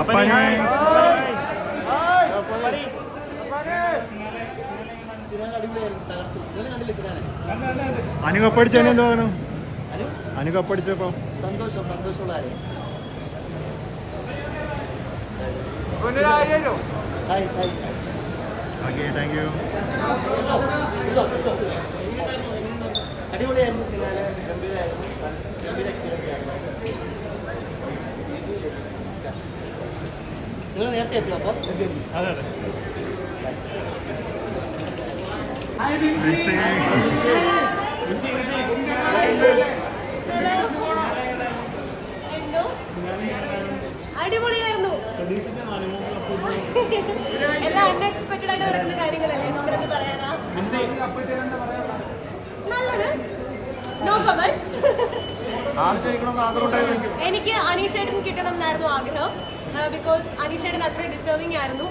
അപ്പാനെ. അനു കപ്പടിച്ചതിന് എന്താ വേണം അനു? കപ്പടിച്ചപ്പോ. സന്തോഷം സന്തോഷമുള്ള ഓക്കെ താങ്ക് യു അടിപൊളിയായിരുന്നു ഫിനാലെ. ഗംഭീരമായിരുന്നു ഗംഭീര എക്സ്പീരിയൻസ് ആയിരുന്നു. നിങ്ങൾ നേരത്തെ എത്തിയോ അപ്പോൾ? അതെ അതെ? അടിപൊളിയായിരുന്നു. എല്ലാം അൺഎക്സ്പെക്ടഡ് ആയിട്ട് നടക്കുന്ന കാര്യങ്ങളല്ലേ? നമ്മളെന്ത് പറയാനാ. നല്ലത്. നോ കമന്റ്സ് എനിക്ക് അനീഷേട്ടൻ കിട്ടണം എന്നായിരുന്നു ആഗ്രഹം ബിക്കോസ് അനീഷേട്ടൻ അത്ര ഡിസേർവിംഗ് ആയിരുന്നു.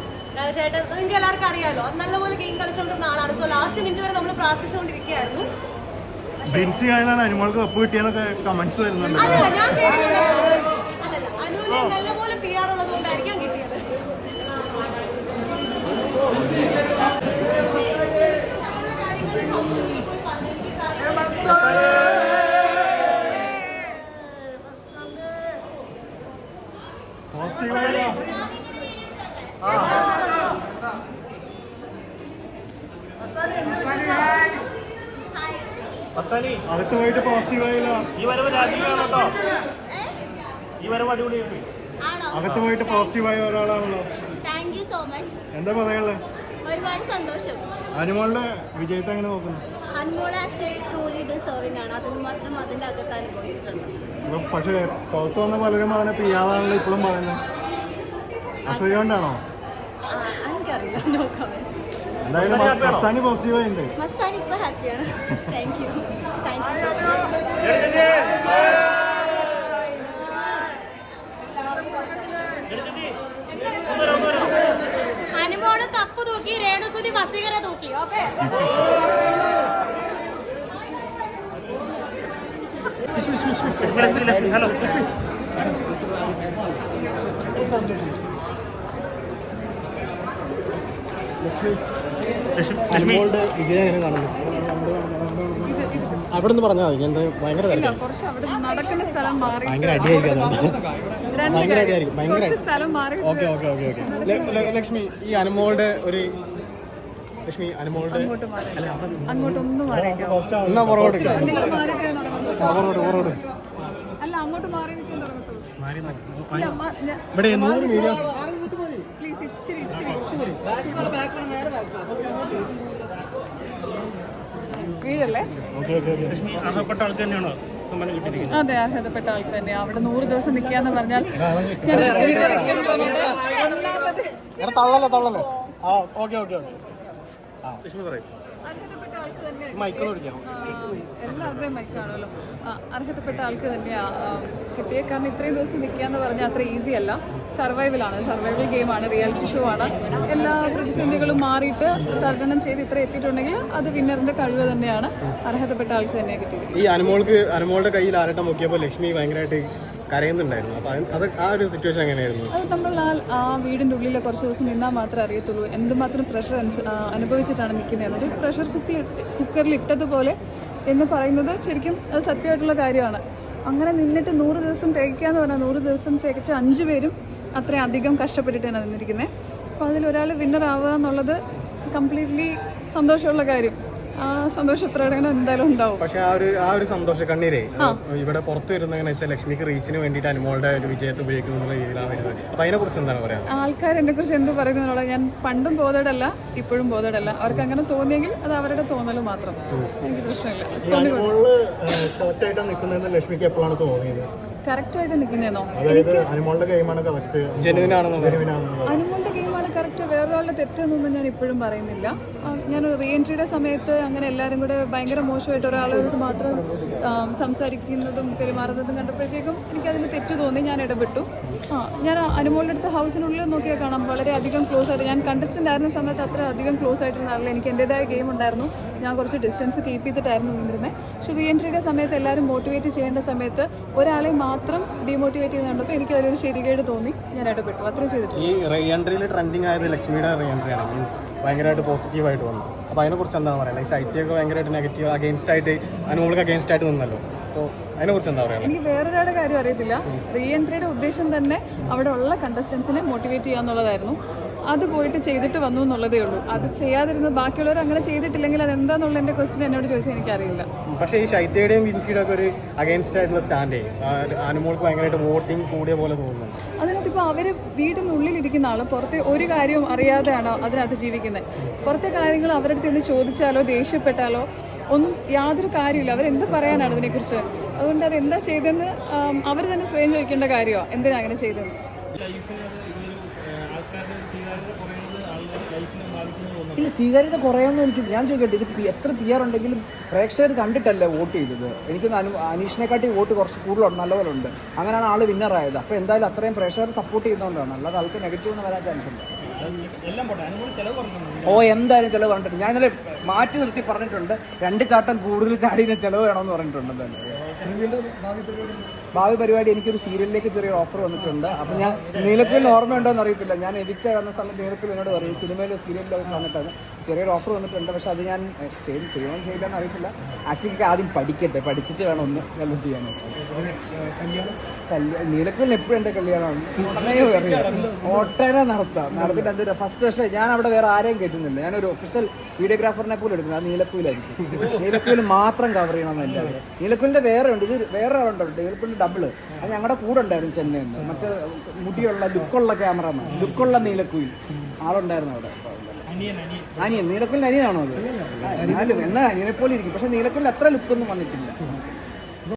ചേട്ടൻ നിങ്ങൾക്ക് എല്ലാവർക്കും അറിയാലോ അത് നല്ലപോലെ ഗെയിം കളിച്ചുകൊണ്ടിരുന്ന ആളാണ്. സോ ലാസ്റ്റ് മിനിറ്റ് വരെ നമ്മൾ പ്രാർത്ഥിച്ചുകൊണ്ടിരിക്കുകയായിരുന്നു. ബിൻസി ആയതാണ് അനുമോൾക്ക് കപ്പ് കിട്ടിയെന്നൊക്കെ കമന്റ്സ് വരുന്നുണ്ട്. അല്ലല്ല ഞാൻ. അല്ലല്ല അനുവിന് നല്ലപോലെ പി അകത്ത് പോയിട്ട് പോസിറ്റീവായാലോ ഈ വരവ് രാജീവാണ് കേട്ടോ? ഈ വരവ് അടിപൊളിയായി ആണോ? അകത്ത് പോയിട്ട് പോസിറ്റീവായ ഒരാളാണല്ലോ. താങ്ക് യു സോ മച്ച് എന്താ പറയാനുള്ളത് ഒരുപാട് സന്തോഷം. അനുമോളുടെ വിജയത്തെ എങ്ങനെ നോക്കുന്നു? അൻമോൾ ആക്ച്വലി ട്രൂലി ഡിസേർവിംഗ് ആണ്. അതിന് മാത്രം അതിന്റെ അകത്ത് അനുഭവിച്ചിട്ടുണ്ട്. പക്ഷേ പുറത്ത് വന്ന പലരും അവനെ പിയാതാണല്ലോ ഇപ്പോഴും പറയുന്നത് അസൂയ കൊണ്ടാണോ? എനിക്കറിയില്ല. നോ കമന്റ്സ് എന്തായാലും മസ്താനി happy ആണോ? മസ്താനി പോസിറ്റീവായി ഉണ്ട് മസ്താൻ ഇപ്പൊ ഹാപ്പിയാണ് thank you thank you so Anumol cup തൂക്കി രേണുസുതി വസീകര തൂക്കി ഓക്കെ ലക്ഷ്മി ലക്ഷ്മി ലക്ഷ്മി ഹലോ ലക്ഷ്മി ലക്ഷ്മി ലക്ഷ്മി അനുമോളുടെ വിജയം എങ്ങനെ കാണുന്നു അവിടെ നിന്ന് പറഞ്ഞാൽ മതി എന്താ ഭയങ്കര കുറച്ച് അവിടെ നടക്കുന്ന സ്ഥലം മാറി. ഭയങ്കര അടിയായിരിക്കും ഭയങ്കര ഭയങ്കര okay okay okay okay. Lakshmi ഈ അനുമോളുടെ ഒരു ലക്ഷ്മി അനുമോളുടെ എന്നാ പുറകോട്ട് പുറകോട്ട് പുറകോട്ട്. ഇവിടെ നൂറ് മീഡിയ. പ്ലീസ് ഇച്ചിരി ഇച്ചിരി. അർഹപ്പെട്ട ആൾക്ക് തന്നെയാണോ അതെ അർഹതപ്പെട്ട ആൾക്ക് തന്നെ. അവിടെ നൂറ് ദിവസം നിൽക്കാന്ന് പറഞ്ഞാൽ തള്ളല്ലോ തള്ളല്ലോ? ആ ഓക്കെ ഓക്കെ ഓക്കെ ലക്ഷ്മി പറയും അർഹതപ്പെട്ട ആൾക്ക് തന്നെ എല്ലാവരുടെയും മൈക്കാണല്ലോ അർഹതപ്പെട്ട ആൾക്ക് തന്നെയാണ് കിട്ടിയ കാരണം ഇത്രയും ദിവസം നിൽക്കുക എന്ന് പറഞ്ഞാൽ അത്ര ഈസി അല്ല. സർവൈവലാണ് സർവൈവൽ ഗെയിമാണ് റിയാലിറ്റി ഷോ ആണ്. എല്ലാ പ്രതിസന്ധികളും മാറിയിട്ട് തരണം ചെയ്ത് ഇത്ര എത്തിയിട്ടുണ്ടെങ്കിൽ അത് വിന്നറിന്റെ കഴിവ് തന്നെയാണ്. അർഹതപ്പെട്ട ആൾക്ക് തന്നെ കിട്ടിയത് ഈ അനുമോൾക്ക് അനുമോളുടെ കയ്യിൽ ആരട്ടം നോക്കിയപ്പോൾ ലക്ഷ്മി ഭയങ്കരമായിട്ട് കരയുന്നുണ്ടായിരുന്നു. അപ്പൊ അത് ആ ഒരു സിറ്റുവേഷൻ എങ്ങനെയായിരുന്നു? അത് നമ്മൾ ആ വീടിന്റെ ഉള്ളിൽ കുറച്ച് ദിവസം നിന്നാൽ മാത്രമേ അറിയത്തുള്ളൂ. എന്തുമാത്രം പ്രഷർ അനുഭവിച്ചിട്ടാണ് നിൽക്കുന്നത്. ഒരു പ്രഷർ കുക്കി കുക്കറിൽ ഇട്ടതുപോലെ എന്ന് പറയുന്നത് ശരിക്കും അത് സത്യമായിട്ടുള്ള കാര്യമാണ്. അങ്ങനെ നിന്നിട്ട് നൂറ് ദിവസം തികയ്ക്കാന്ന് പറഞ്ഞാൽ നൂറ് ദിവസം തികച്ച അഞ്ച് പേരും അത്രയും അധികം കഷ്ടപ്പെട്ടിട്ടാണ് നിന്നിരിക്കുന്നത്. അപ്പോൾ അതിലൊരാൾ വിന്നർ ആവുക എന്നുള്ളത് കംപ്ലീറ്റ്ലി സന്തോഷമുള്ള കാര്യം. സന്തോഷ പ്രകടനം എന്തായാലും ഉണ്ടാവും. പക്ഷെ ആ ഒരു ആ ഒരു സന്തോഷ കണ്ണീരേ ഇവിടെ പുറത്ത് വരുന്ന എങ്ങനെ വെച്ചാൽ ലക്ഷ്മിക്ക് റീച്ചിന് വേണ്ടിയിട്ട് അനുമോളുടെ ഒരു വിജയത്തെ ഉപയോഗിക്കുന്ന രീതിയിലാണ് വരുന്നത്. അപ്പൊ അതിനെ കുറിച്ച് എന്താണ് പറയാ ആൾക്കാർ എന്നെ കുറിച്ച് എന്ത് പറയുന്നതിനോട് ഞാൻ പണ്ടും ബോധേഡല്ല ഇപ്പോഴും ബോധേഡല്ല അവർക്ക് അങ്ങനെ തോന്നിയെങ്കിൽ അത് അവരുടെ തോന്നൽ മാത്രം. എനിക്ക് പ്രശ്നമില്ല. ഈ അനുമോളിൽ കറക്റ്റ് ആയിട്ട് നിൽക്കുന്നതെന്ന് ലക്ഷ്മിക്ക് എപ്പോഴാണ് തോന്നിയത്? അനുമോളുടെ ഗെയിമാണ് കറക്റ്റ് അനുമോളുടെ കറക്റ്റ് വേറൊരാളുടെ തെറ്റെന്നൊന്നും ഞാൻ ഇപ്പോഴും പറയുന്നില്ല. ഞാൻ റീ എൻട്രിയുടെ സമയത്ത് അങ്ങനെ എല്ലാവരും കൂടെ ഭയങ്കര മോശമായിട്ട് ഒരാളോട് മാത്രം സംസാരിക്കുന്നതും പെരുമാറുന്നതും കണ്ടപ്പോഴത്തേക്കും എനിക്കതിൽ തെറ്റ് തോന്നി ഞാൻ ഇടപെട്ടു. ആ ഞാൻ അനുമോളുടെ അടുത്ത് ഹൗസിനുള്ളിൽ നോക്കിയാൽ കാണാം. വളരെ അധികം ക്ലോസ് ആയിട്ട്. ഞാൻ കണ്ടസ്റ്റന്റ് ആയിരുന്ന സമയത്ത് അത്ര അധികം ക്ലോസ് ആയിട്ടിരുന്ന എനിക്ക് എന്റെതായ ഗെയിം ഉണ്ടായിരുന്നു. ഞാൻ കുറച്ച് ഡിസ്റ്റൻസ് കീപ്പ് ചെയ്തിട്ടായിരുന്നു നിന്നിരുന്നത് പക്ഷേ റീ എൻട്രിയുടെ സമയത്ത് എല്ലാവരും മോട്ടിവേറ്റ് ചെയ്യേണ്ട സമയത്ത് ഒരാളെ മാത്രം ഡീമോട്ടിവേറ്റ് ചെയ്യുന്ന കണ്ടപ്പോൾ എനിക്ക് അതിലൊരു ശരികേട് തോന്നി. ഞാൻ ഇടപെട്ടു അത്രയും ചെയ്തിട്ടുണ്ട് ഈ റീ എൻട്രിയിൽ ട്രെൻഡിങ് ആയത് ലക്ഷ്മിയുടെ റീ എൻട്രിയാണ് മീൻസ് ഭയങ്കരമായിട്ട് പോസിറ്റീവായിട്ട് വന്നു. അപ്പോൾ അതിനെക്കുറിച്ച് എന്താണ് പറയുന്നത് ഈ ശൈത്യമൊക്കെ ഭയങ്കരമായിട്ട് നെഗറ്റീവ് അഗേൻസ്റ്റ് ആയിട്ട് അനുമോൾക്ക് അഗേൻസ്റ്റ് ആയിട്ട് നിന്നല്ലോ. പറയുക എനിക്ക് വേറൊരാളുടെ കാര്യം അറിയത്തില്ല. റീ എൻട്രിയുടെ ഉദ്ദേശം തന്നെ അവിടെ ഉള്ള കണ്ടസ്റ്റൻസിനെ മോട്ടിവേറ്റ് ചെയ്യുക എന്നുള്ളതായിരുന്നു അത് പോയിട്ട് ചെയ്തിട്ട് വന്നു എന്നുള്ളതേ ഉള്ളൂ. അത് ചെയ്യാതിരുന്ന ബാക്കിയുള്ളവർ അങ്ങനെ ചെയ്തിട്ടില്ലെങ്കിൽ അത് എന്താന്നുള്ള എന്റെ ക്വസ്റ്റ്യൻ എന്നോട് ചോദിച്ചാൽ എനിക്കറിയില്ല. പക്ഷേ ഈ ശൈത്യയുടെയും വിൻസിയുടെ ഒക്കെ ഒരു അഗേൻസ്റ്റ് ആയിട്ടുള്ള സ്റ്റാൻഡ് അനുമോൾക്ക് ഭയങ്കരമായിട്ട് വോട്ടിംഗ് കൂടിയ പോലെ തോന്നുന്നു അതിനകത്ത് ഇപ്പോൾ അവർ വീടിനുള്ളിലിരിക്കുന്ന ആൾ പുറത്തെ ഒരു കാര്യവും അറിയാതെയാണോ അതിനകത്ത് ജീവിക്കുന്നത് പുറത്തെ കാര്യങ്ങൾ അവരുടെ അടുത്ത് നിന്ന് ചോദിച്ചാലോ ദേഷ്യപ്പെട്ടാലോ ഒന്നും യാതൊരു കാര്യമില്ല അവരെന്ത് പറയാനാണ് ഇതിനെക്കുറിച്ച്? അതുകൊണ്ട് അത് എന്താ ചെയ്തതെന്ന് അവർ തന്നെ സ്വയം ചോദിക്കേണ്ട കാര്യമാണ് എന്തിനാ അങ്ങനെ ചെയ്തതെന്ന്? ഇല്ല സ്വീകാര്യത കുറയാമെന്ന് എനിക്ക് ഞാൻ ചോദിക്കട്ടെ? ഇത് എത്ര പി ആർ ഉണ്ടെങ്കിലും പ്രേക്ഷകർ കണ്ടിട്ടല്ലേ വോട്ട് ചെയ്തത്? എനിക്ക് അനു അനീഷിനെക്കാട്ടി വോട്ട് കുറച്ച് കൂടുതലുണ്ട് നല്ലപോലെ ഉണ്ട് അങ്ങനെയാണ് ആൾ വിന്നറായത് അപ്പോൾ എന്തായാലും അത്രയും പ്രേക്ഷകർ സപ്പോർട്ട് ചെയ്യുന്നതുകൊണ്ടാണ് അല്ലാതെ ആൾക്ക് നെഗറ്റീവ് എന്ന് വരാൻ ചാൻസ് ഉണ്ട് ഓ എന്തായാലും ചിലവ് പറഞ്ഞിട്ടുണ്ട് ഞാൻ ഇന്നലെ മാറ്റി നിർത്തി പറഞ്ഞിട്ടുണ്ട് രണ്ട് ചാട്ടം കൂടുതൽ ചാടിയ ചിലവ് വേണമെന്ന് പറഞ്ഞിട്ടുണ്ട് എന്തായാലും. ഭാവി പരിപാടി എനിക്കൊരു സീരിയലിലേക്ക് ചെറിയൊരു ഓഫർ വന്നിട്ടുണ്ട്. അപ്പം ഞാൻ നീലക്കുയിൽ ഓർമ്മയുണ്ടോ എന്ന് അറിയത്തില്ല. ഞാൻ എഡിറ്റ് ആകുന്ന സമയത്ത് നീലക്കുയിൽ എന്നോട് പറയും സിനിമയിലോ സീരിയലിലോ ഒക്കെ വന്നിട്ടാണ് ചെറിയൊരു ഓഫർ വന്നിട്ടുണ്ട്. പക്ഷെ അത് ഞാൻ ചെയ്യും ചെയ്ത് ചെയ്യണം ചെയ്യില്ല എന്ന് അറിയത്തില്ല. ആക്ടിങ് ആദ്യം പഠിക്കട്ടെ. പഠിച്ചിട്ട് വേണം ഒന്ന് എല്ലാം ചെയ്യാനായിട്ട്. നീലക്കുലിന് എപ്പോഴും എന്റെ കല്യാണം ഉടനെ അറിയാം. ഒട്ടേറെ നടത്താം. നടത്തിട്ട് എന്തൊരു ഫസ്റ്റ് പക്ഷേ ഞാൻ അവിടെ വേറെ ആരെയും കേട്ടുന്നില്ല ഞാനൊരു ഒഫീഷ്യൽ വീഡിയോഗ്രാഫറിനെ പോലും എടുക്കുന്നത്. അത് നീലക്കുലായിരിക്കും നീലക്കുലിൽ മാത്രം കവർ ചെയ്യണമെന്നല്ല നീലക്കുലിന്റെ വേറെ ഉണ്ട്. ഇത് വേറെ ആളുണ്ട് നീലക്കുയിലിന്റെ ഡബിൾ അത് ഞങ്ങളുടെ കൂടെ ഉണ്ടായിരുന്നു ചെന്നൈയിൽ നിന്ന്. മറ്റേ മുടിയുള്ള ലുക്കുള്ള ക്യാമറമാൻ. ലുക്കുള്ള നീലക്കുയിൽ. ആളുണ്ടായിരുന്നു അവിടെ. അനിയൻ നീലക്കുയിലിന് അനിയനാണോ അത്? എന്നാലും എന്നാ അനിയനെ പോലെ ഇരിക്കും. പക്ഷെ നീലക്കുയിൽ അത്ര ലുക്കൊന്നും വന്നിട്ടില്ല.